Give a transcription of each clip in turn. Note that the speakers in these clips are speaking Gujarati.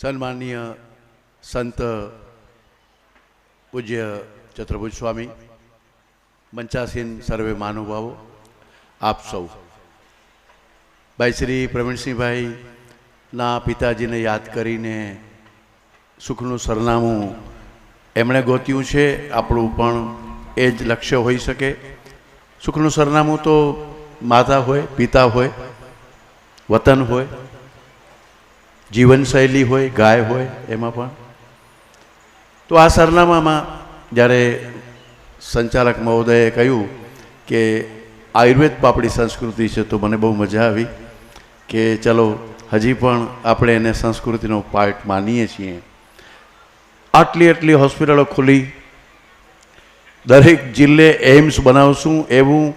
સન્માનીય સંત પૂજ્ય ચતુર્ભુજ સ્વામી મંચાસીન સર્વે મહાનુભાવો, આપ સૌ. ભાઈ શ્રી પ્રવીણસિંહભાઈના પિતાજીને યાદ કરીને સુખનું સરનામું એમણે ગોત્યું છે, આપણું પણ એ જ લક્ષ્ય હોઈ શકે. સુખનું સરનામું તો માતા હોય, પિતા હોય, વતન હોય જીવનશૈલી હોય, ગાય હોય, એમાં પણ. તો આ સરનામામાં જ્યારે સંચાલક મહોદયે કહ્યું કે આયુર્વેદ પાપડી સંસ્કૃતિ છે, તો મને બહુ મજા આવી કે ચલો, હજી પણ આપણે એને સંસ્કૃતિનો પાર્ટ માનીએ છીએ. આટલી આટલી હોસ્પિટલો ખુલી. દરેક જિલ્લે એમ્સ બનાવશું, એવું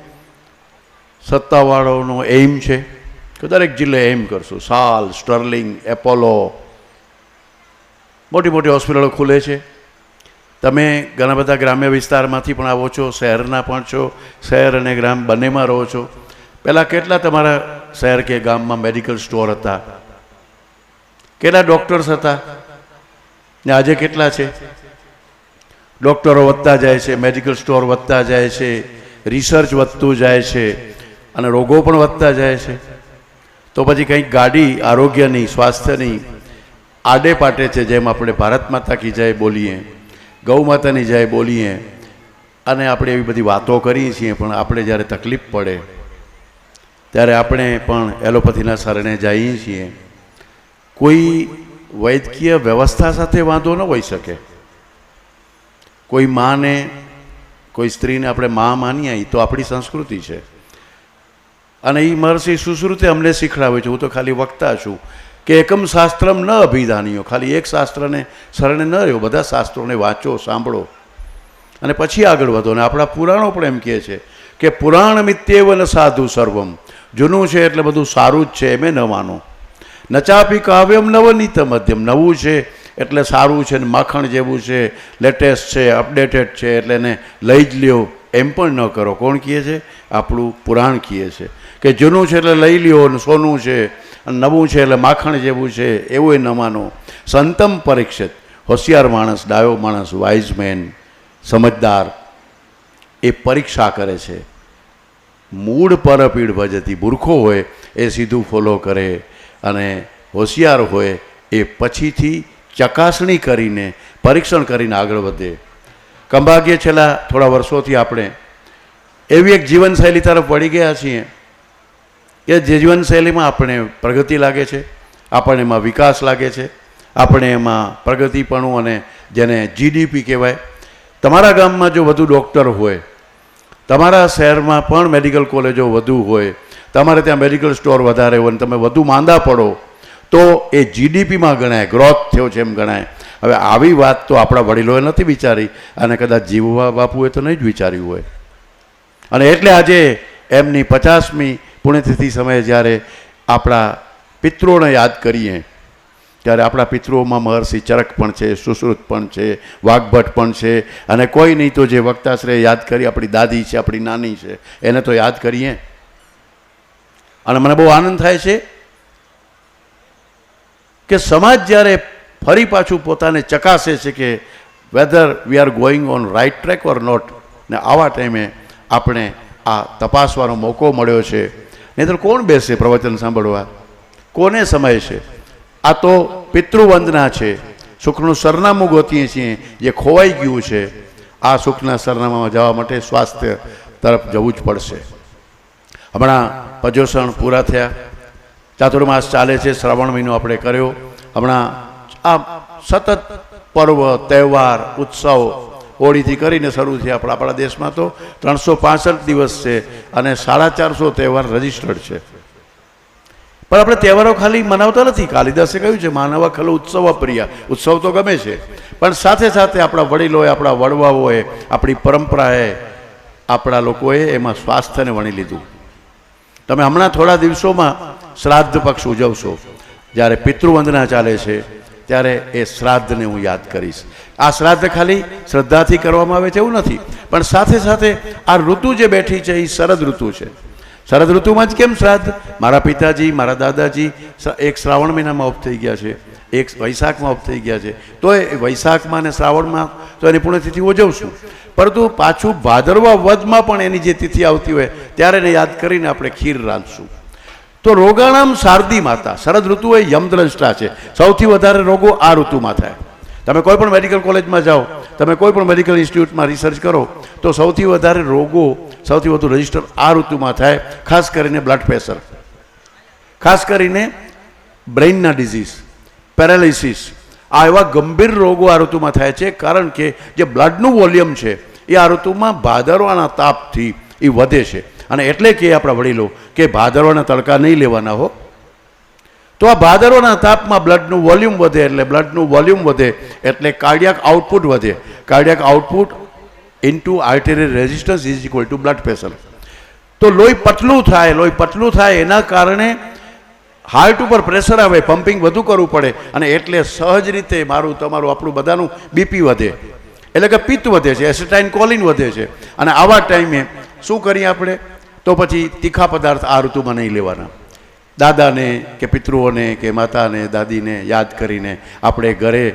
સત્તાવાળાનો એઇમ છે. કે દરેક જિલ્લે એમ કરશું. સાલ, સ્ટર્લિંગ, એપોલો. મોટી મોટી હોસ્પિટલો ખુલે છે. તમે ઘણા બધા ગ્રામ્ય વિસ્તારમાંથી પણ આવો છો, શહેરના પણ છો, શહેર અને ગ્રામ બંનેમાં રહો છો. પહેલાં કેટલા તમારા શહેર કે ગામમાં મેડિકલ સ્ટોર હતા? કેટલા ડૉક્ટર્સ હતા? ને આજે કેટલા છે? ડૉક્ટરો વધતા જાય છે, મેડિકલ સ્ટોર વધતા જાય છે, રિસર્ચ વધતું જાય છે, અને રોગો પણ વધતા જાય છે. તો પછી કંઈક ગાડી આરોગ્યની, સ્વાસ્થ્યની આડે પાટે છે જેમ આપણે ભારત માતા કી જય બોલીએ, ગૌ માતાની જય બોલીએ, અને આપણે એવી બધી વાતો કરીએ છીએ, પણ આપણે જ્યારે તકલીફ પડે, ત્યારે આપણે પણ એલોપેથીના શરણે જઈએ છીએ. કોઈ વૈદ્યકીય વ્યવસ્થા સાથે વાંધો ન હોઈ શકે. કોઈ માને, કોઈ સ્ત્રીને આપણે મા માનીએ તો આપણી સંસ્કૃતિ છે. અને એ મહર્ષિ સુશ્રુતે અમને શીખડાવે છે. હું તો ખાલી વક્તા છું કે એકમ શાસ્ત્રમ ન અભિધાનીઓ ખાલી એક શાસ્ત્રને શરણે ન રહ્યો. બધા શાસ્ત્રોને વાંચો, સાંભળો. અને પછી આગળ વધો. અને આપણા પુરાણો પણ એમ કહે છે કે પુરાણ મિત્યેવ ન સાધુ સર્વમ. જૂનું છે એટલે બધું સારું જ છે, એમ ન માનો. નચાપી કાવ્યમ નવનીત મધ્યમ. નવું છે એટલે સારું છે ને માખણ જેવું છે, લેટેસ્ટ છે, અપડેટેડ છે એટલે એને લઈ જ લ્યો. એમ પણ ન કરો. કોણ કહે છે? આપણું પુરાણ કહે છે. કે જૂનું છે એટલે લઈ લ્યો ને સોનું છે અને નવું છે એટલે માખણ જેવું છે, એવું ન માનો. સંતમ પરીક્ષિત. હોશિયાર માણસ, ડાયો માણસ વાઇઝમેન સમજદાર, એ પરીક્ષા કરે છે. મૂળ પરપીડ ભજતી મૂર્ખો હોય, એ સીધું ફોલો કરે અને હોશિયાર હોય, એ પછીથી ચકાસણી કરીને, પરીક્ષણ કરીને આગળ વધે. કંભાગ્ય છેલ્લા થોડા વર્ષોથી આપણે એવી એક જીવનશૈલી તરફ વળી ગયા છીએ. કે જે જીવનશૈલીમાં આપણે પ્રગતિ લાગે છે, આપણને એમાં વિકાસ લાગે છે, આપણે એમાં પ્રગતિપણું અને જેને જીડીપી કહેવાય. તમારા ગામમાં જો વધુ ડૉક્ટર હોય, તમારા શહેરમાં પણ મેડિકલ કોલેજો વધુ હોય, તમારે ત્યાં મેડિકલ સ્ટોર વધારે હોય અને તમે વધુ માંદા પડો, તો એ જીડીપીમાં ગણાય ગ્રોથ થયો છે એમ ગણાય. હવે આવી વાત તો આપણા વડીલોએ નથી વિચારી અને કદાચ જીવવા બાપુએ તો નહીં જ વિચાર્યું હોય. અને એટલે આજે એમની પચાસમી પુણ્યતિથિ સમયે જ્યારે આપણા પિતૃઓને યાદ કરીએ, ત્યારે આપણા પિતૃઓમાં મહર્ષિ ચરક પણ છે, સુશ્રુત પણ છે, વાઘભટ્ટ પણ છે, અને કોઈ નહીં તો જે વક્તાશ્રય યાદ કરી, આપણી દાદી છે, આપણી નાની છે, એને તો યાદ કરીએ. અને મને બહુ આનંદ થાય છે કે સમાજ જ્યારે ફરી પાછું પોતાને ચકાસે છે કે whether we are going on right track or not ને આવા ટાઈમે આપણે આ તપાસવાનો મોકો મળ્યો છે. નહીંતર કોણ બેસે પ્રવચન સાંભળવા? કોને સમય છે? આ તો પિતૃવંદના છે. સુખનું સરનામું ગોતીએ છીએ, જે ખોવાઈ ગયું છે. આ સુખના સરનામામાં જવા માટે સ્વાસ્થ્ય તરફ જવું જ પડશે. હમણાં પજોષણ પૂરા થયા. ચાતુર્માસ ચાલે છે, શ્રાવણ મહિનો આપણે કર્યો. હમણાં આ સતત પર્વ, તહેવાર, ઉત્સવ હોળીથી કરીને શરૂ થયા. આપણા આપણા દેશમાં તો ત્રણસો પાસઠ દિવસ છે અને સાડા ચારસો તહેવાર રજીસ્ટર્ડ છે. પણ આપણે તહેવારો ખાલી મનાવતા નથી. કાલિદાસે કહ્યું છે, માનવા ખલો ઉત્સવ પ્રિય ઉત્સવ તો ગમે છે, પણ સાથે સાથે આપણા વડીલોએ, આપણા વડવાઓએ, આપણી પરંપરાએ, આપણા લોકોએ એમાં સ્વાસ્થ્યને વણી લીધું. તમે હમણાં થોડા દિવસોમાં શ્રાદ્ધ પક્ષ ઉજવશો. જ્યારે પિતૃવંદના ચાલે છે, ત્યારે એ શ્રાદ્ધને હું યાદ કરીશ. આ શ્રાદ્ધ ખાલી શ્રદ્ધાથી કરવામાં આવે છે એવું નથી. પણ સાથે સાથે આ ઋતુ જે બેઠી છે એ શરદ ઋતુ છે. શરદ ઋતુમાં જ કેમ શ્રાદ્ધ? મારા પિતાજી, મારા દાદાજી એક શ્રાવણ મહિનામાં ઓફ થઈ ગયા છે. એક વૈશાખમાં ઓફ થઈ ગયા છે. તો એ વૈશાખમાં અને શ્રાવણમાં તો એની પુણ્યતિથિ ઉજવશું. પરંતુ પાછું ભાદરવા વધમાં પણ એની જે તિથિ આવતી હોય, ત્યારે એને યાદ કરીને આપણે ખીર રાંધશું. તો રોગાણામ શારદી માતા, શરદ ઋતુ એ યમદ્રષ્ટા છે. સૌથી વધારે રોગો આ ઋતુમાં થાય. તમે કોઈ પણ મેડિકલ કોલેજમાં જાઓ, તમે કોઈ પણ મેડિકલ ઇન્સ્ટિટ્યૂટમાં રિસર્ચ કરો, તો સૌથી વધારે રોગો સૌથી વધુ રજિસ્ટર આ ઋતુમાં થાય, ખાસ કરીને બ્લડ પ્રેશર ખાસ કરીને બ્રેઇનના ડિઝીઝ પેરાલિસિસ આ એવા ગંભીર રોગો આ ઋતુમાં થાય છે, કારણ કે જે બ્લડનું વોલ્યુમ છે, એ આ ઋતુમાં ભાદરવાના તાપથી એ વધે છે. અને એટલે કે આપણા વડીલો કે ભાદરવાના તડકા નહીં લેવાના હો તો આ ભાદરવાના તાપમાં બ્લડનું વોલ્યુમ વધે એટલે બ્લડનું વોલ્યુમ વધે એટલે કાર્ડિયાક આઉટપુટ વધે. Cardiac output into arterial resistance is equal to blood pressure તો લોહી પતલું થાય, લોહી પતલું થાય એના કારણે હાર્ટ ઉપર પ્રેશર આવે પમ્પિંગ વધુ કરવું પડે અને એટલે સહજ રીતે મારું, તમારું, આપણું બધાનું બીપી વધે. એટલે કે પિત્ત વધે છે એસિટાઇન કોલિન વધે છે. અને આવા ટાઈમે શું કરીએ આપણે? તો પછી તીખા પદાર્થ આ ઋતુમાં નહીં લેવાના. દાદાને કે પિતૃઓને કે માતાને, દાદીને યાદ કરીને આપણે ઘરે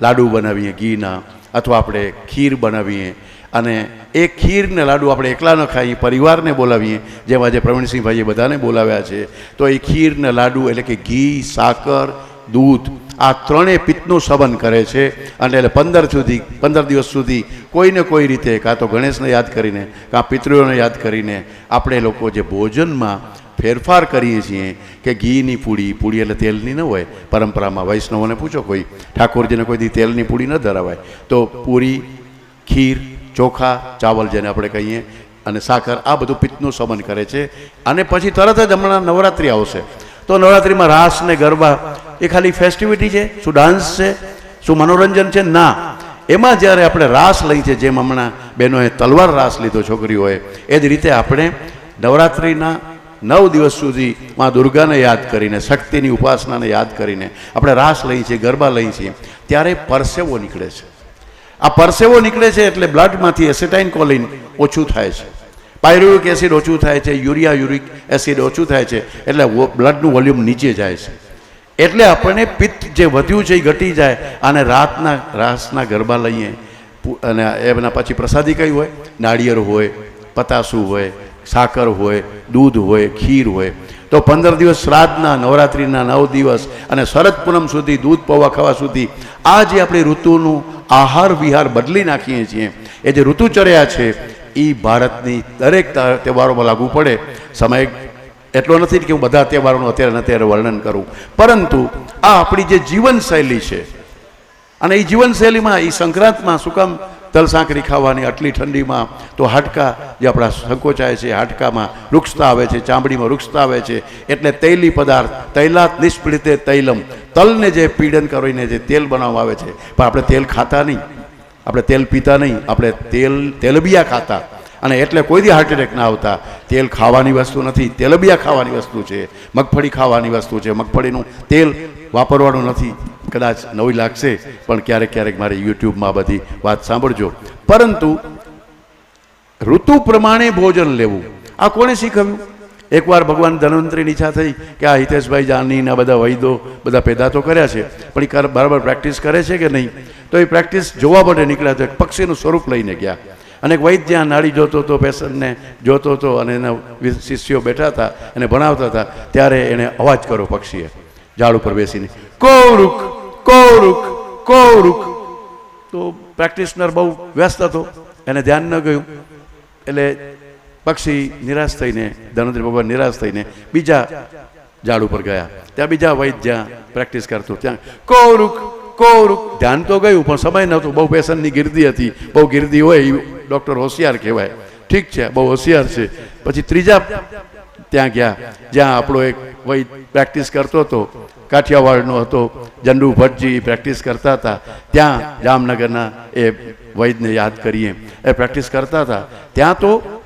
લાડુ બનાવીએ ઘીના અથવા આપણે ખીર બનાવીએ. અને એ ખીરને લાડુ આપણે એકલા ન ખાઈએ પરિવારને બોલાવીએ, જેમ આજે પ્રવીણસિંહભાઈએ બધાને બોલાવ્યા છે. તો એ ખીરને લાડુ એટલે કે ઘી, સાકર, દૂધ, આ ત્રણેય પિત્તનું સબન કરે છે. અને એટલે પંદર સુધી, પંદર દિવસ સુધી કોઈને કોઈ રીતે, કાં તો ગણેશને યાદ કરીને, કાં પિતૃઓને યાદ કરીને, આપણે લોકો જે ભોજનમાં ફેરફાર કરીએ છીએ કે ઘીની પૂડી પૂડી એટલે તેલની ન હોય. પરંપરામાં વૈષ્ણવોને પૂછો કોઈ, ઠાકોરજીને કોઈ દી તેલની પૂડી ન ધરાવાય. તો પૂરી, ખીર, ચોખા, ચાવલ જેને આપણે કહીએ, અને સાકર, આ બધું પિત્તનું સમન કરે છે. અને પછી તરત જ હમણાં નવરાત્રિ આવશે. તો નવરાત્રિમાં રાસ ને ગરબા, એ ખાલી ફેસ્ટિવિટી છે? શું ડાન્સ છે? શું મનોરંજન છે? ના. એમાં જ્યારે આપણે રાસ લઈ છે, જેમ હમણાં બહેનોએ તલવાર રાસ લીધો, છોકરીઓએ, એ જ રીતે આપણે નવરાત્રિના નવ દિવસ સુધી માં દુર્ગાને યાદ કરીને, શક્તિની ઉપાસનાને યાદ કરીને, આપણે રાસ લઈએ છીએ, ગરબા લઈએ છીએ, ત્યારે પરસેવો નીકળે છે. આ પરસેવો નીકળે છે એટલે બ્લડમાંથી એસેટાઇન કોલિન ઓછું થાય છે. પાયરુવિક એસિડ ઓછું થાય છે, યુરિયા યુરિક એસિડ ઓછું થાય છે, એટલે બ્લડનું વોલ્યુમ નીચે જાય છે. એટલે આપણને પિત્ત જે વધ્યું છે એ ઘટી જાય, અને રાતના, રાસના ગરબા લઈએ અને એના પછી પ્રસાદી કઈ હોય? નાળિયેર હોય, પતાસું હોય સાકર હોય, દૂધ હોય, ખીર હોય. તો પંદર દિવસ શ્રાદ્ધના નવરાત્રિના નવ દિવસ અને શરદ પૂનમ સુધી દૂધ પૌવા ખાવા સુધી આ જે આપણી ઋતુનું આહાર વિહાર બદલી નાખીએ છીએ, એ જે ઋતુચર્યા છે એ ભારતની દરેક તહેવારોમાં લાગુ પડે. સમય એટલો નથી કે હું બધા તહેવારોનું અત્યારે અત્યારે વર્ણન કરું. પરંતુ આ આપણી જે જીવનશૈલી છે, અને એ જીવનશૈલીમાં એ સંક્રાંતમાં શું કામ તલ સાંકરી ખાવાની આટલી ઠંડીમાં તો હાડકા જે આપણા સંકોચાય છે, હાડકામાં વૃક્ષતા આવે છે, ચામડીમાં વૃક્ષતા આવે છે, એટલે તૈલી પદાર્થ, તૈલાત નિષ્પીડિતે તૈલમ. તલને જે પીડન કરીને જે તેલ બનાવવામાં આવે છે. પણ આપણે તેલ ખાતા નહીં. આપણે તેલ પીતા નહીં. આપણે તેલ, તેલબિયા ખાતા. અને એટલે કોઈ હાર્ટ એટેક ના આવતા. તેલ ખાવાની વસ્તુ નથી. તેલબિયા ખાવાની વસ્તુ છે. મગફળી ખાવાની વસ્તુ છે. મગફળીનું તેલ વાપરવાનું નથી. કદાચ નવી લાગશે, પણ ક્યારેક ક્યારેક મારી યુટ્યુબમાં બધી વાત સાંભળજો. પરંતુ ઋતુ પ્રમાણે ભોજન લેવું. આ કોણે શીખવ્યું? એકવાર ભગવાન ધન્વંતરીની ઈચ્છા થઈ કે આ હિતેશભાઈ જાની ને બધા વૈદો બધા પેદા તો કર્યા છે, પણ એ બરાબર પ્રેક્ટિસ કરે છે કે નહીં? તો એ પ્રેક્ટિસ જોવા માટે નીકળ્યા તો પક્ષીનું સ્વરૂપ લઈને ગયા. અને વૈદ જ્યાં નાડી જોતો હતો, પેશન્ટને જોતો હતો અને એના શિષ્યો બેઠા હતા અને ભણાવતા હતા. ત્યારે એણે અવાજ કર્યો પક્ષીએ. ઝાડ ઉપર બેસીને. કોરુક, કૌરુક કૌરુક. તો પ્રેક્ટિશનર બહુ વ્યસ્ત હતો, એને ધ્યાન ન ગયું. એટલે પક્ષી નિરાશ થઈને ધનવંતરી બાબા નિરાશ થઈને બીજા ઝાડ ઉપર ગયા. ત્યાં બીજા વૈદ જ્યાં પ્રેક્ટિસ કરતો ત્યાં કૌરુક કૌરુક. ધ્યાન તો ગયું, પણ સમય નહોતો. બહુ પેશન્ટની ગીર્દી હતી. બહુ ગીર્દી હોય ડૉક્ટર હોશિયાર કહેવાય. ઠીક છે, બહુ હોશિયાર છે. પછી ત્રીજા ત્યાં ગયા. જ્યાં આપણો એક વૈદ પ્રેક્ટિસ કરતો હતો. કાઠિયાવાડનો હતો. જંડુ ભટ્ટજી પ્રેક્ટિસ કરતા હતા. ત્યાં જામનગરના એ વૈદને યાદ કરીએ. એ પ્રેક્ટિસ કરતા હતા. ત્યાં તો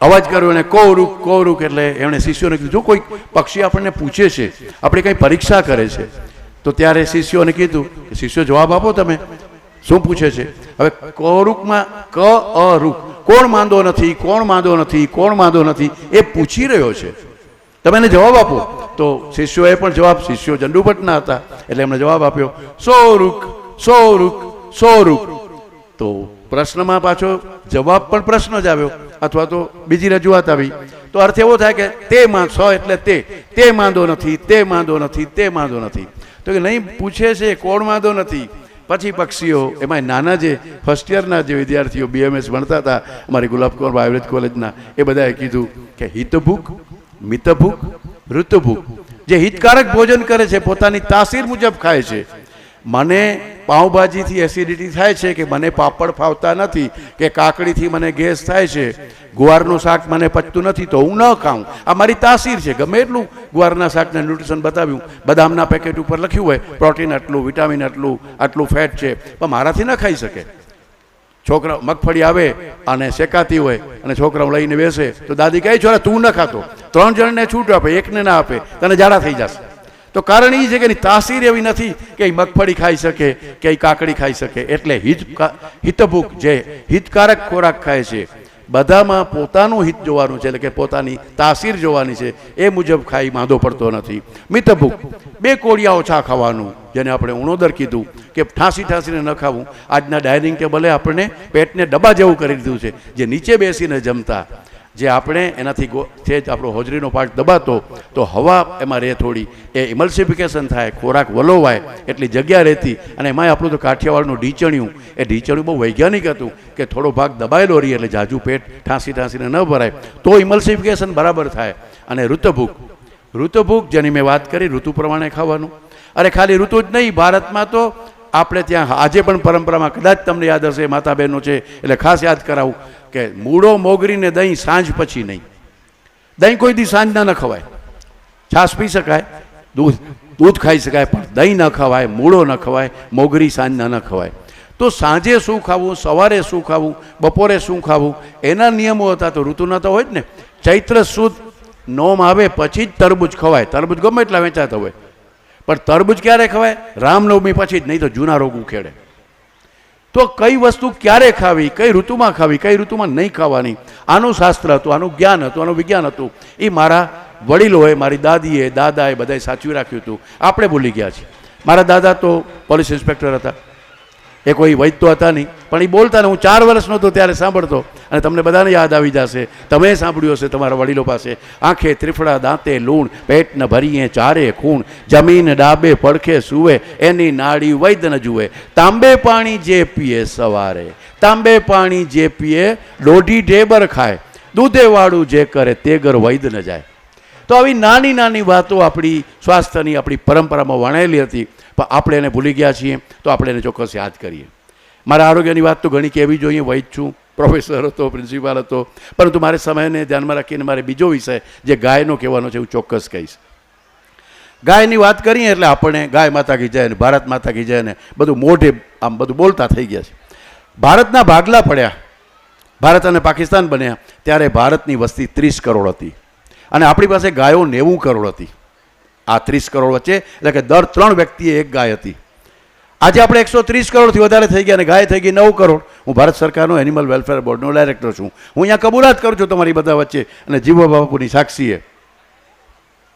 અવાજ કર્યો એને કોરુક કોરુક એટલે એમણે શિષ્યોને કીધું, જો કોઈ પક્ષી આપણને પૂછે છે, આપણે કંઈ પરીક્ષા કરે છે. તો ત્યારે શિષ્યોને કીધું કે, શિષ્યો જવાબ આપો તમે. શું પૂછે છે? હવે કોરુકમાં ક અ રૂક. કોણ માંદો નથી, કોણ માંદો નથી, કોણ માંદો નથી, એ પૂછી રહ્યો છે. તમે એને જવાબ આપો. તો શિષ્યોએ પણ જવાબ, શિષ્યો ચંડુભટ્ટના હતા, એટલે એમણે જવાબ આપ્યો સો રૂખ સો રૂખ સો રૂખ તો પ્રશ્નમાં પાછો જવાબ પણ પ્રશ્ન જ આવ્યો, અથવા તો બીજી રજૂઆત આવી. તો અર્થ એવો થાય કે તે માં સ એટલે તે તે માંદો નથી, તે માંદો નથી, તે માંદો નથી. તો કે નહીં, પૂછે છે કોણ માંદો નથી? પછી પક્ષીઓ એમાં નાના જે ફર્સ્ટ યરના જે વિદ્યાર્થીઓ બીએમએસ ભણતા હતા, અમારી ગુલાબકુમાર આયુર્વેદ કોલેજના, એ બધાએ કીધું કે હિતભૂખ મિતભૂખ ઋતુભૂખ જે હિતકારક ભોજન કરે છે, પોતાની તાસીર મુજબ ખાય છે. મને પાઉંભાજીથી એસિડિટી થાય છે કે મને પાપડ ફાવતા નથી, કે કાકડીથી મને ગેસ થાય છે, ગુવારનું શાક મને પચતું નથી તો હું ન ખાઉં. આ મારી તાસીર છે, ગમે એટલું ગુવારના શાકને ન્યુટ્રિશન બતાવ્યું. બદામના પેકેટ ઉપર લખ્યું હોય પ્રોટીન આટલું વિટામિન આટલું આટલું ફેટ છે. પણ મારાથી ન ખાઈ શકે. છોકરા, મગફળી આવે અને શેકાતી હોય, અને છોકરાઓ લઈને બેસે, તો દાદી કહે છોરા તું ન ખાતો. ત્રણ જણને છૂટ આપે, એકને ના આપે, તને જાડા થઈ જશે. તો કારણ એ છે કે એની તાસીર એવી નથી કે એ મગફળી ખાઈ શકે, કે એ કાકડી ખાઈ શકે. એટલે હિત હિતભૂખ જે હિતકારક ખોરાક ખાય છે, બધામાં પોતાનું હિત જોવાનું છે, એટલે કે પોતાની તાસીર જોવાની છે, એ મુજબ ખાઈ માંદો પડતો નથી. મિતભૂખ બે કોળિયા ઓછા ખાવાનું, જેને આપણે ઉણોદર કીધું, કે ઠાંસી ઠાંસીને ન ખાવું. આજના ડાઇનિંગ ટેબલે આપણને પેટને ડબ્બા જેવું કરી દીધું છે, જે નીચે બેસીને જમતા. જે આપણે એનાથી છે જ આપણો હોજરીનો પાર્ટ દબાતો, તો હવા એમાં રહે થોડી. એ ઇમલ્સિફિકેશન થાય, ખોરાક વલોવાય, એટલી જગ્યા રહેતી. અને એમાંય આપણું તો કાઠિયાવાડનું ઢીચણિયું. એ ઢીચણિયું બહુ વૈજ્ઞાનિક હતું કે થોડો ભાગ દબાયેલો રહી એટલે જાજુ પેટ ઠાંસી ઠાંસીને ન ભરાય. તો ઇમલ્સિફિકેશન બરાબર થાય. અને ઋતુભૂખ ઋતુભૂખ જેની મેં વાત કરી, ઋતુ પ્રમાણે ખાવાનું. અરે ખાલી ઋતુ જ નહીં, ભારતમાં તો આપણે ત્યાં આજે પણ પરંપરામાં કદાચ તમને યાદ હશે માતા બહેનો છે, એટલે ખાસ યાદ કરાવું. કે મૂળો મોગરીને દહીં સાંજ પછી નહીં. દહીં કોઈ દી સાંજના ન ખવાય. છાશ પી શકાય, દૂધ દૂધ ખાઈ શકાય, પણ દહીં ન ખવાય, મૂળો ન ખવાય, મોગરી સાંજના ન ખવાય. તો સાંજે શું ખાવું, સવારે શું ખાવું, બપોરે શું ખાવું, એના નિયમો હતા તો ઋતુના તો હોય જ ને. ચૈત્ર સુદ નોમ આવે પછી જ તરબૂચ ખવાય. તરબૂચ ગમે એટલા વેચાતા હોય. પણ તરબૂચ ક્યારે ખવાય? રામનવમી પછી જ, નહીં તો જૂના રોગ ઉખેડે. તો કઈ વસ્તુ ક્યારે ખાવી, કઈ ઋતુમાં ખાવી, કઈ ઋતુમાં નહીં ખાવાની? આનું શાસ્ત્ર હતું, આનું જ્ઞાન હતું, આનું વિજ્ઞાન હતું. એ મારા વડીલોએ, મારી દાદીએ, દાદાએ બધાએ સાચવી રાખ્યું હતું. આપણે ભૂલી ગયા છીએ. મારા દાદા તો પોલીસ ઇન્સ્પેક્ટર હતા. એ કોઈ વૈદ્યો હતા નહીં. પણ એ બોલતા ને હું ચાર વર્ષનો હતો ત્યારે સાંભળતો. અને તમને બધાને યાદ આવી જશે. તમે સાંભળ્યું હશે તમારા વડીલો પાસે. આંખે ત્રિફળા, દાંતે લૂણ પેટ ન ભરીએ ચારે ખૂણ. જમીન ડાબે, પડખે સૂવે. એની નાડી વૈદ ન જુએ. તાંબે પાણી જે પીએ સવારે. તાંબે પાણી જે પીએ, દોઢી ઢેબર ખાય. દૂધેવાળું જે કરે, તે ઘર વૈદ ન જાય. તો આવી નાની નાની વાતો આપણી સ્વાસ્થ્યની આપણી પરંપરામાં વણાયેલી હતી. પણ આપણે એને ભૂલી ગયા છીએ, તો આપણે એને ચોક્કસ યાદ કરીએ. મારા આરોગ્યની વાત તો ઘણી કહેવી જોઈએ વૈદ છું પ્રોફેસર હતો પ્રિન્સિપાલ હતો. પરંતુ મારે સમયને ધ્યાનમાં રાખીને મારે બીજો વિષય, જે ગાયનો કહેવાનો છે, હું ચોક્કસ કહીશ. ગાયની વાત કરીએ એટલે આપણે ગાય માતા કી જય ને ભારત માતા કી જય ને બધું મોઢે આમ બધું બોલતા થઈ ગયા છે. ભારતના ભાગલા પડ્યા, ભારત અને પાકિસ્તાન બન્યા, ત્યારે ભારતની વસ્તી ત્રીસ કરોડ હતી. અને આપણી પાસે ગાયો નેવું કરોડ હતી. આ ત્રીસ કરોડ વચ્ચે, એટલે કે દર ત્રણ વ્યક્તિએ એક ગાય હતી. આજે આપણે એકસો ત્રીસ કરોડથી વધારે થઈ ગયા અને ગાય થઈ ગઈ નવ કરોડ. હું ભારત સરકારનો એનિમલ વેલફેર બોર્ડનો ડાયરેક્ટર છું. હું અહીંયા કબૂલાત કરું છું તમારી બધા વચ્ચે અને જીવો બાપુની સાક્ષીએ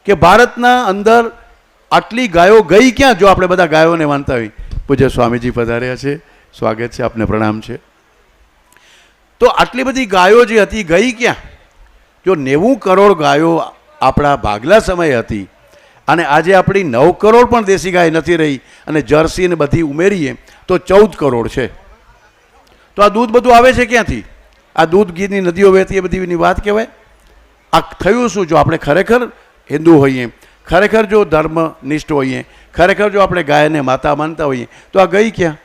કે ભારતના અંદર આટલી ગાયો ગઈ ક્યાં? જો આપણે બધા ગાયોને માનતા હોય. પૂજ્ય સ્વામીજી પધાર્યા છે. સ્વાગત છે. આપને પ્રણામ છે. તો આટલી બધી ગાયો જે હતી, ગઈ ક્યાં? જો નેવું કરોડ ગાયો આપણા ભાગલા સમયે હતી અને આજે આપણી નવ કરોડ પણ દેશી ગાય નથી રહી અને જર્સી ને બધી ઉમેરીએ, તો ચૌદ કરોડ છે. તો આ દૂધ બધું આવે છે ક્યાંથી? આ દૂધ ગીરની નદીઓ વહેતી એ બધીની વાત કહેવાય? આ થયું શું જો આપણે ખરેખર હિન્દુ હોઈએ, ખરેખર જો ધર્મનિષ્ઠ હોઈએ, ખરેખર જો આપણે ગાયને માતા માનતા હોઈએ, તો આ ગઈ ક્યાં?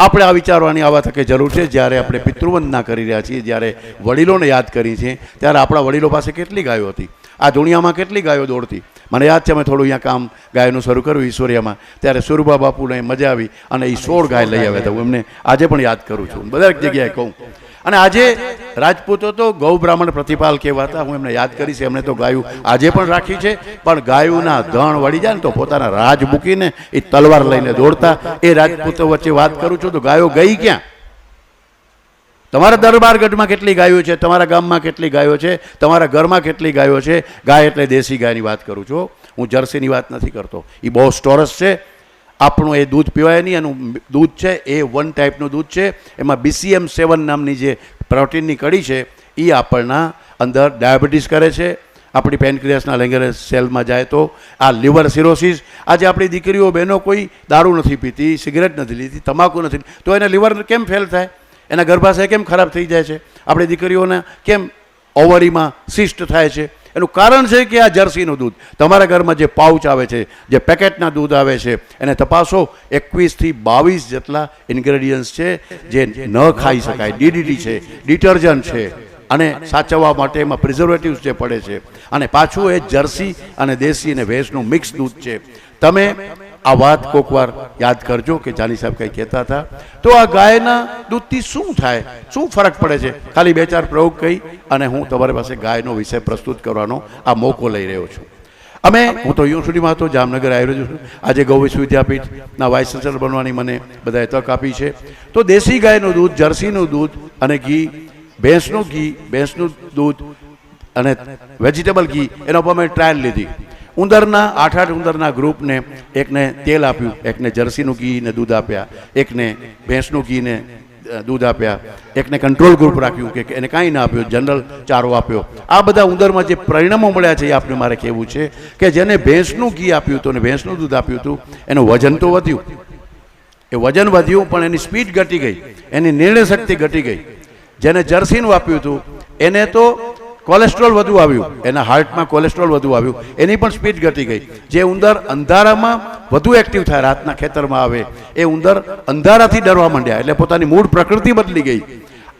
આપણે આ વિચારવાની આવા તકે જરૂર છે. જ્યારે આપણે પિતૃવંદના કરી રહ્યા છીએ, જ્યારે વડીલોને યાદ કરીએ છીએ ત્યારે આપણા વડીલો પાસે કેટલી ગાયો હતી? આ દુનિયામાં કેટલી ગાયો દોડતી? મને યાદ છે, અમે થોડું અહીંયા કામ ગાયનું શરૂ કર્યું ઈશ્વરિયામાં. ત્યારે સુરભા બાપુને મજા આવી અને એ સોળ ગાય લઈ આવ્યા હતા. હું એમને આજે પણ યાદ કરું છું. બધા જગ્યાએ કહું. અને આજે રાજપૂતો તો ગૌ બ્રાહ્મણ પ્રતિપાલ કહેવાતા, હું એમને યાદ કરીશ એમને તો ગાયું આજે પણ રાખી છે, પણ ગાયુંના ધણ વળી જાય ને તો પોતાના રાજ મૂકીને એ તલવાર લઈને દોડતા. એ રાજપૂતો વચ્ચે વાત કરું છું, તો ગાયો ગઈ ક્યાં? તમારા દરબારગઢમાં કેટલી ગાયો છે, તમારા ગામમાં કેટલી ગાયો છે, તમારા ઘરમાં કેટલી ગાયો છે? ગાય એટલે દેશી ગાયની વાત કરું છું, હું. જર્સીની વાત નથી કરતો. એ બહુ સ્ટોરસ છે. આપણું એ દૂધ પીવાય નહીં, એનું દૂધ છે, એ વન ટાઈપનું દૂધ છે. એમાં બીસીએમ સેવન નામની જે પ્રોટીનની કડી છે એ આપણના અંદર ડાયાબિટીસ કરે છે. આપણી પેનક્રિયાસના લેંગર સેલમાં જાય તો. આ લિવર સિરોસિસ આજે આપણી દીકરીઓ, બહેનો કોઈ દારૂ નથી પીતી સિગરેટ નથી લીધી, તમાકુ નથી તો એને લિવર કેમ ફેલ થાય? એના ગર્ભાશય કેમ ખરાબ થઈ જાય છે? આપણી દીકરીઓને કેમ ઓવરીમાં સિસ્ટ થાય છે? એનું કારણ છે કે આ જર્સીનું દૂધ. તમારા ઘરમાં જે પાઉચ આવે છે, જે પેકેટના દૂધ આવે છે, એને તપાસો. એકવીસથી બાવીસ જેટલા ઇન્ગ્રેડિયન્ટ્સ છે જે ન ખાઈ શકાય. ડીડીટી છે ડિટર્જન્ટ છે, અને સાચવવા માટે એમાં પ્રિઝર્વેટિવ્સ જે પડે છે. અને પાછું એ જર્સી અને દેશી અને ભેંસનું મિક્સ દૂધ છે. તમે આ વાત કોક વાર યાદ કરજો કે જાની સાહેબ કંઈ કહેતા હતા. તો આ ગાયના દૂધથી શું થાય? શું ફરક પડે છે? ખાલી બે ચાર પ્રયોગ કહી અને હું તમારી પાસે ગાયનો વિષય પ્રસ્તુત કરવાનો આ મોકો લઈ રહ્યો છું. અમે, હું તો યુનિવર્સિટીમાં હતો, જામનગર આવ્યો છું. આજે ગૌ વિશ્વવિદ્યાપીઠના વાઇસ ચાન્સલર બનવાની મને બધાએ તક આપી છે. તો દેશી ગાયનું દૂધ, જર્સીનું દૂધ અને ઘી, ભેંસનું ઘી, ભેંસનું દૂધ અને વેજીટેબલ ઘી, એના ઉપર મેં ટ્રાયલ લીધી. ઉંદરના આઠ આઠ ઉંદરના ગ્રુપને એકને તેલ આપ્યું, એકને જર્સીનું ઘી ને દૂધ આપ્યા, એકને ભેંસનું ઘી ને દૂધ આપ્યા, એકને કંટ્રોલ ગ્રુપ રાખ્યું કે એને કાંઈ ના આપ્યું જનરલ ચારો આપ્યો. આ બધા ઉંદરમાં જે પરિણામો મળ્યા છે એ આપણે મારે કહેવું છે કે જેને ભેંસનું ઘી આપ્યું હતું અને ભેંસનું દૂધ આપ્યું હતું, એનું વજન તો વધ્યું. એ વજન વધ્યું, પણ એની સ્પીડ ઘટી ગઈ, એની નિર્ણય શક્તિ ઘટી ગઈ. જેને જર્સીનું આપ્યું હતું, એને તો કોલેસ્ટ્રોલ વધુ આવ્યું. એના હાર્ટમાં કોલેસ્ટ્રોલ વધુ આવ્યું. એની પણ સ્પીડ ઘટી ગઈ. જે ઉંદર અંધારામાં વધુ એક્ટિવ થાય, રાતના ખેતરમાં આવે, એ ઉંદર અંધારાથી ડરવા માંડ્યા. એટલે પોતાની મૂળ પ્રકૃતિ બદલી ગઈ.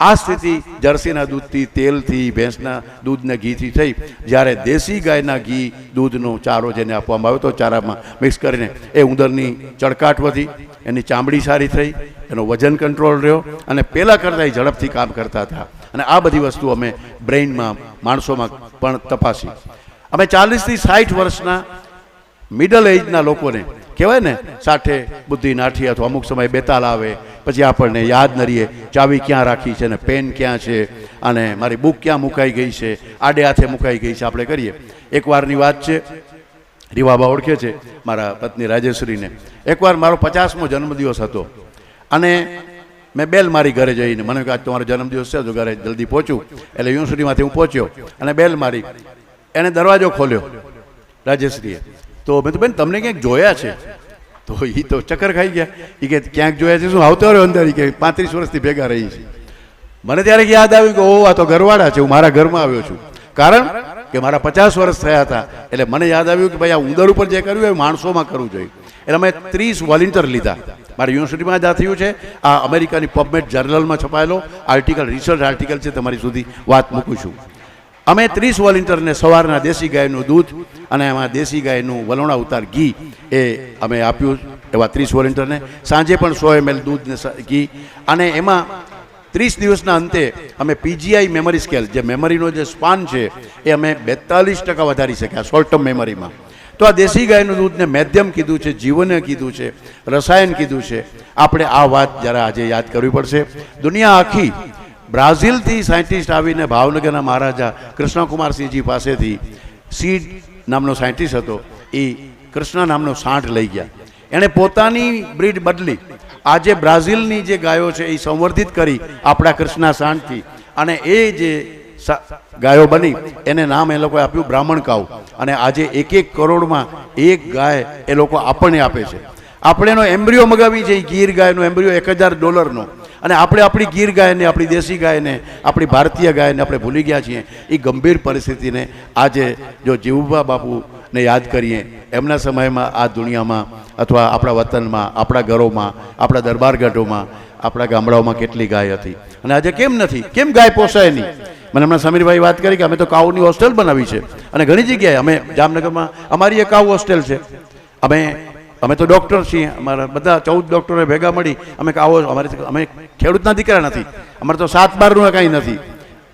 આ સ્થિતિ જર્સીના દૂધથી, તેલથી, ભેંસના દૂધના ઘીથી થઈ. જ્યારે દેશી ગાયના ઘી દૂધનો ચારો જેને આપવામાં આવ્યો હતો, ચારામાં મિક્સ કરીને એ ઉંદરની ચળકાટ વધી, એની ચામડી સારી થઈ, એનો વજન કંટ્રોલ રહ્યો અને પહેલાં કરતાં એ ઝડપથી કામ કરતા હતા. અને આ બધી વસ્તુ અમે બ્રેઇનમાં, માણસોમાં પણ તપાસી. અમે ચાલીસથી સાઠ વર્ષના મિડલ એજના લોકોને, કહેવાય ને, સાઠે બુદ્ધિ નાઠી અથવા અમુક સમય બેતાલ આવે પછી આપણને યાદ ન રહીએ ચાવી ક્યાં રાખી છે ને પેન ક્યાં છે અને મારી બુક ક્યાં મુકાઈ ગઈ છે, આડે હાથે મુકાઈ ગઈ છે, આપણે કરીએ. એકવારની વાત છે, રીવાબા ઓળખે છે મારા પત્ની રાજેશ્વરીને એકવાર મારો પચાસમો જન્મદિવસ હતો અને મેં બેલ મારી ઘરે જઈને, મને કહ્યું, આજ તમારો જન્મદિવસ છે તો ઘરે જલ્દી પહોંચું. એટલે યુનિવર્સિટીમાંથી હું પહોંચ્યો અને બેલ મારી. એણે દરવાજો ખોલ્યો રાજેશ્રીએ. તો મેં તો બેન, તમને ક્યાંક જોયા છે? તો એ તો ચક્કર ખાઈ ગયા. એ કે ક્યાંક જોયા છે, શું આવતો રહ્યો અંદર? કે પાંત્રીસ વર્ષથી ભેગા રહી છે. મને ત્યારે યાદ આવ્યું કે ઓ આ તો ઘરવાળા છે, હું મારા ઘરમાં આવ્યો છું. કારણ કે મારા પચાસ વર્ષ થયા હતા. એટલે મને યાદ આવ્યું કે ભાઈ, આ ઉંદર ઉપર જે કર્યું, એ માણસોમાં કરવું જોઈએ. એટલે અમે ત્રીસ વોલિન્ટર લીધા. મારી યુનિવર્સિટીમાં જ આ થયું છે. આ અમેરિકાની પબમેટ જર્નલમાં છપાયેલો આર્ટિકલ રિસર્ચ આર્ટિકલ છે તમારી સુધી વાત મૂકું છું. અમે ત્રીસ વોલિન્ટિયરને સવારના દેશી ગાયનું દૂધ અને એમાં દેશી ગાયનું વલોણા ઉતાર ઘી એ અમે આપ્યું, એવા ત્રીસ વોલિન્ટિયરને સાંજે પણ સો એમએલ દૂધ ને ઘી. અને એમાં ત્રીસ દિવસના અંતે અમે પીજીઆઈ મેમરી સ્કેલ જે મેમરીનો જે સ્પાન છે, એ અમે બેતાલીસ ટકા વધારી શક્યા શોર્ટ ટર્મ મેમરીમાં તો આ દેશી ગાયનું દૂધને મેદ્યમ કીધું છે જીવન કીધું છે, રસાયણ કીધું છે. આપણે આ વાત જરા આજે યાદ કરવી પડશે. દુનિયા આખી બ્રાઝિલથી સાયન્ટિસ્ટ આવીને ભાવનગરના મહારાજા કૃષ્ણકુમારસિંહજી પાસેથી સીડ નામનો સાયન્ટિસ્ટ હતો. એ કૃષ્ણ નામનો સાંઠ લઈ ગયા. એણે પોતાની બ્રીડ બદલી. આજે બ્રાઝિલની જે ગાયો છે એ સંવર્ધિત કરી આપણા કૃષ્ણા સાંઠથી. અને એ જે ગાયો બની, એને નામ એ લોકોએ આપ્યું બ્રાહ્મણ કાઉ અને આજે એક એક કરોડમાં એક ગાય એ લોકો આપણને આપે છે. આપણે એનો એમ્બ્રિયો મગાવી છે ગીર ગાયનો એમ્બ્રિયો એક હજાર ડોલરનો. અને આપણે આપણી ગીર ગાયને, આપણી દેશી ગાયને, આપણી ભારતીય ગાયને આપણે ભૂલી ગયા છીએ. એ ગંભીર પરિસ્થિતિને આજે જો જીવુભા બાપુને યાદ કરીએ, એમના સમયમાં આ દુનિયામાં અથવા આપણા વતનમાં, આપણા ઘરોમાં, આપણા દરબારગઢોમાં આપણા ગામડાઓમાં કેટલી ગાય હતી. અને આજે કેમ નથી? કેમ ગાય પોસાય નહીં? મને હમણાં સમીરભાઈ વાત કરી કે અમે તો કાઉની હોસ્ટેલ બનાવી છે. અને ઘણી જગ્યાએ અમે જામનગરમાં, અમારી એક કાઉ હોસ્ટેલ છે. અમે અમે તો ડૉક્ટર છીએ. અમારા બધા ચૌદ ડૉક્ટરો ભેગા મળી. અમે કે આવો, અમારે અમે ખેડૂતના દીકરા નથી. અમારે તો સાત બારનું કાંઈ નથી.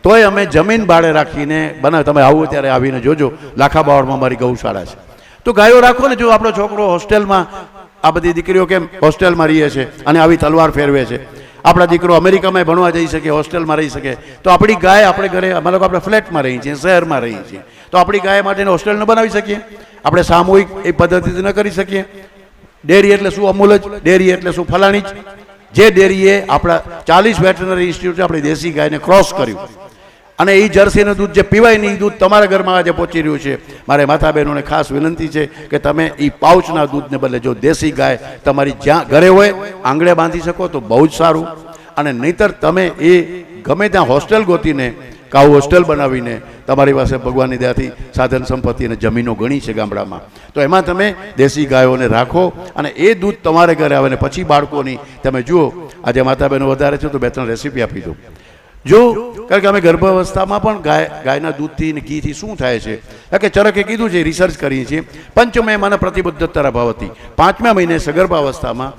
તોય અમે જમીન ભાડે રાખીને બનાવે. તમે આવો ત્યારે આવીને જોજો. લાખા બાવળમાં અમારી ગૌશાળા છે. તો ગાયો રાખો ને જો આપણો છોકરો હોસ્ટેલમાં આ બધી દીકરીઓ કેમ હોસ્ટેલમાં રહીએ છે અને આવી તલવાર ફેરવે છે. આપણા દીકરો અમેરિકામાં ભણવા જઈ શકે, હોસ્ટેલમાં રહી શકે. તો આપણી ગાય આપણે ઘરે અમે લોકો આપણે ફ્લેટમાં રહીએ છીએ, શહેરમાં રહીએ છીએ. તો આપણી ગાય માટે હોસ્ટેલ ન બનાવી શકીએ. આપણે સામૂહિક એ પદ્ધતિથી ન કરી શકીએ. ડેરી એટલે શું અમૂલ જ? ડેરી એટલે શું ફલાણી જ? જે ડેરીએ આપણા ચાલીસ વેટરનરી ઇન્સ્ટિટ્યૂટે આપણી દેશી ગાયને ક્રોસ કર્યું. અને એ જર્સીનું દૂધ જે પીવાય નહીં દૂધ તમારા ઘરમાં આજે પહોંચી રહ્યું છે. મારે માતા બહેનોને ખાસ વિનંતી છે કે તમે એ પાઉચના દૂધને બદલે જો દેશી ગાય તમારી જ્યાં ઘરે હોય, આંગળે બાંધી શકો તો બહુ જ સારું. અને નહીતર તમે એ ગમે ત્યાં હોસ્ટેલ ગોતીને કાઉ હોસ્ટેલ બનાવીને તમારી પાસે ભગવાનની દયાથી સાધન સંપત્તિ અને જમીનો ઘણી છે ગામડામાં. તો એમાં તમે દેશી ગાયોને રાખો અને એ દૂધ તમારે ઘરે આવે ને પછી બાળકોની તમે જુઓ, આજે માતા બહેનો વધારે છે તો બે ત્રણ રેસીપી આપી દો જો, કારણ કે અમે ગર્ભાવસ્થામાં પણ ગાય, ગાયના દૂધથી ને ઘીથી શું થાય છે? કારણ કે ચરકે કીધું છે રિસર્ચ કરીએ છીએ, પંચમે મને પ્રતિબદ્ધતા ભાવતી પાંચમા મહિને સગર્ભાવસ્થામાં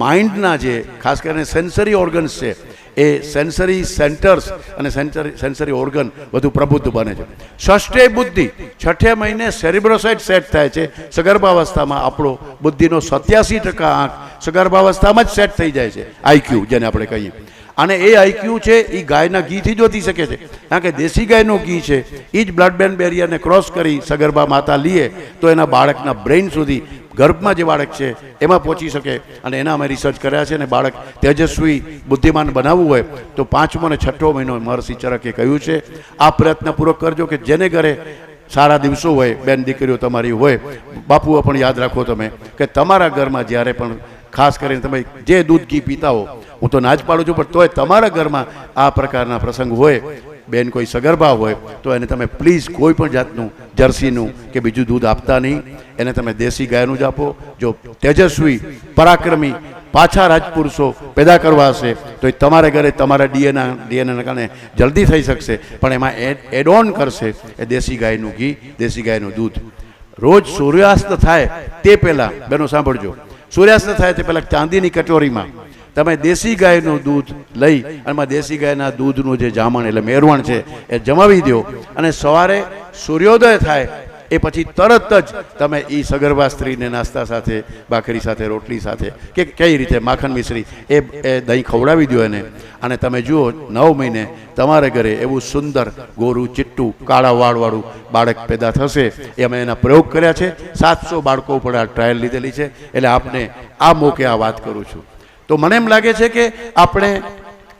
માઇન્ડના જે, ખાસ કરીને સેન્સરી ઓર્ગન્સ છે એ સેન્સરી સેન્ટર્સ અને સેન્સરી સેન્સરી ઓર્ગન વધુ પ્રબુદ્ધ બને છે. ષષ્ઠે બુદ્ધિ. છઠ્ઠે મહિને સેરિબ્રોસાઇટ સેટ થાય છે. સગર્ભાવસ્થામાં આપણો બુદ્ધિનો સત્યાસી ટકા આંક સગર્ભાવસ્થામાં જ સેટ થઈ જાય છે. આઈક્યુ જેને આપણે કહીએ. અને એ આઈક્યુ છે એ ગાયના ઘીથી જ વધી શકે છે. કારણ કે દેશી ગાયનું ઘી છે એ જ બ્લડ બેન બેરિયરને ક્રોસ કરી સગર્ભા માતા લીએ, તો એના બાળકના બ્રેઇન સુધી ગર્ભમાં જે બાળક છે, એમાં પહોંચી શકે. અને એના અમે રિસર્ચ કર્યા છે અને બાળક તેજસ્વી, બુદ્ધિમાન બનાવવું હોય, તો પાંચમો અને છઠ્ઠો મહિનો મહર્ષિ ચરકે કહ્યું છે, આ પ્રયત્નપૂર્વક કરજો કે જેને ઘરે સારા દિવસો હોય, બેન દીકરીઓ તમારી હોય, બાપુઓ પણ યાદ રાખો તમે, કે તમારા ઘરમાં જ્યારે પણ ખાસ કરીને તમે જે દૂધ ઘી પીતા હો, હું તો ના જ પાડું છું, પણ તોય તમારા ઘરમાં આ પ્રકારના પ્રસંગ હોય બેન કોઈ સગર્ભા હોય, તો એને તમે પ્લીઝ કોઈ પણ જાતનું જર્સીનું કે બીજું દૂધ આપતા નહીં. એને તમે દેશી ગાયનું જ આપો. જો તેજસ્વી, પરાક્રમી, પાછા રાજપુરુષો પેદા કરવા હશે, તો એ તમારા ઘરે તમારા ડીએના ડીએનએના કારણે જલ્દી થઈ શકશે. પણ એમાં એડ એડ ઓન કરશે એ દેશી ગાયનું ઘી, દેશી ગાયનું દૂધ. રોજ સૂર્યાસ્ત થાય તે પહેલાં, બેનો સાંભળજો. સૂર્યાસ્ત થાય તે પહેલાં ચાંદીની કટોરીમાં તમે દેશી ગાયનું દૂધ લઈ અને દેશી ગાયના દૂધનું જે જામણ એટલે મેરવણ છે, એ જમાવી દો. અને સવારે સૂર્યોદય થાય, એ પછી તરત જ તમે એ સગર્ભા સ્ત્રીને નાસ્તા સાથે, ભાખરી સાથે, રોટલી સાથે, કે કઈ રીતે માખણ મિશ્રી, એ એ દહીં ખવડાવી દો એને. અને તમે જુઓ, નવ મહિને તમારા ઘરે એવું સુંદર ગોરું, ચિટ્ટું, કાળા વાળવાળું બાળક પેદા થશે, એ અમે એના પ્રયોગ કર્યા છે. સાતસો બાળકો ઉપર આ ટ્રાયલ લીધેલી છે. એટલે આપને આ મોકે આ વાત કરું છું. તો મને એમ લાગે છે કે આપણે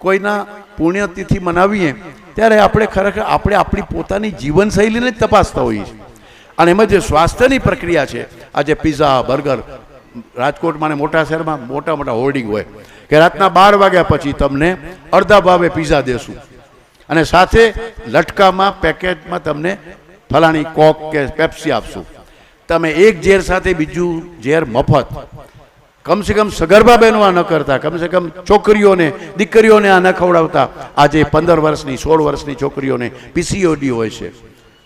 કોઈના પુણ્યતિથિ મનાવીએ, ત્યારે આપણે ખરેખર આપણે આપણી પોતાની જીવનશૈલીને જ તપાસતા હોઈએ છીએ. અને એમાં જે સ્વાસ્થ્યની પ્રક્રિયા છે, આજે પીઝા બર્ગર રાજકોટમાં અને મોટા શહેરમાં મોટા મોટા હોર્ડિંગ હોય, કે રાતના બાર વાગ્યા પછી તમને અડધા ભાવે પીઝા દેશું. અને સાથે લટકામાં, પેકેટમાં તમને ફલાણી કોક કે પેપ્સી આપશું. તમે એક ઝેર સાથે બીજું ઝેર મફત કમસે કમ સગર્ભા બહેનો આ ન કરતા. કમસે કમ છોકરીઓને, દીકરીઓને આ ન ખવડાવતા. આજે પંદર વર્ષની, સોળ વર્ષની છોકરીઓને પીસીઓડી હોય છે.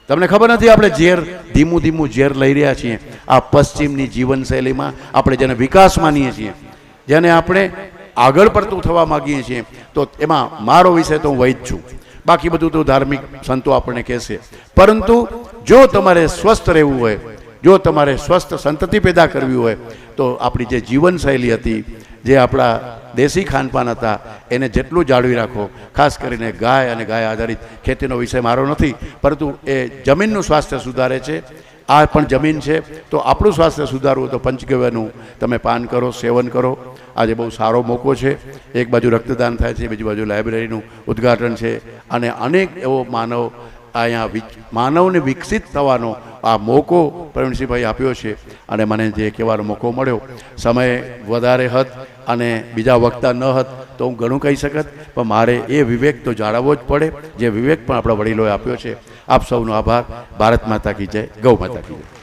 તમને ખબર નથી આપણે ઝેર, ધીમું ધીમું ઝેર લઈ રહ્યા છીએ. આ પશ્ચિમની જીવનશૈલીમાં આપણે જેને વિકાસ માનીએ છીએ, જેને આપણે આગળ પડતું થવા માગીએ છીએ, તો એમાં મારો વિષય તો હું વૈદ છું. બાકી બધું તો ધાર્મિક સંતો આપણને કહેશે. પરંતુ જો તમારે સ્વસ્થ રહેવું હોય જો તમારે સ્વસ્થ સંતતિ પેદા કરવી હોય, તો આપણી જે જીવનશૈલી હતી, જે આપણા દેશી ખાનપાન હતા, એને જેટલું જાળવી રાખો. ખાસ કરીને ગાય અને ગાય આધારિત ખેતીનો વિષય મારો નથી, પરંતુ એ જમીનનું સ્વાસ્થ્ય સુધારે છે. આ પણ જમીન છે. તો આપણું સ્વાસ્થ્ય સુધારવું તો પંચગવ્યનું તમે પાન કરો, સેવન કરો. આજે બહુ સારો મોકો છે. એક બાજુ રક્તદાન થાય છે, બીજી બાજુ લાઇબ્રેરીનું ઉદ્ઘાટન છે. અને અનેક એવો માનવ અહીંયા માનવને વિકસિત થવાનો આ મોકો પ્રવીણસિંહભાઈ આપ્યો છે. અને મને જે કહેવાનો મોકો મળ્યો, સમય વધારે હત અને બીજા વક્તા ન હત તો હું ઘણું કહી શકત, પણ મારે એ વિવેક તો જાળવવો જ પડે. જે વિવેક પણ આપણા વડીલોએ આપ્યો છે. આપ સૌનો આભાર. ભારત માતા કી જય. ગૌ માતા કી જય.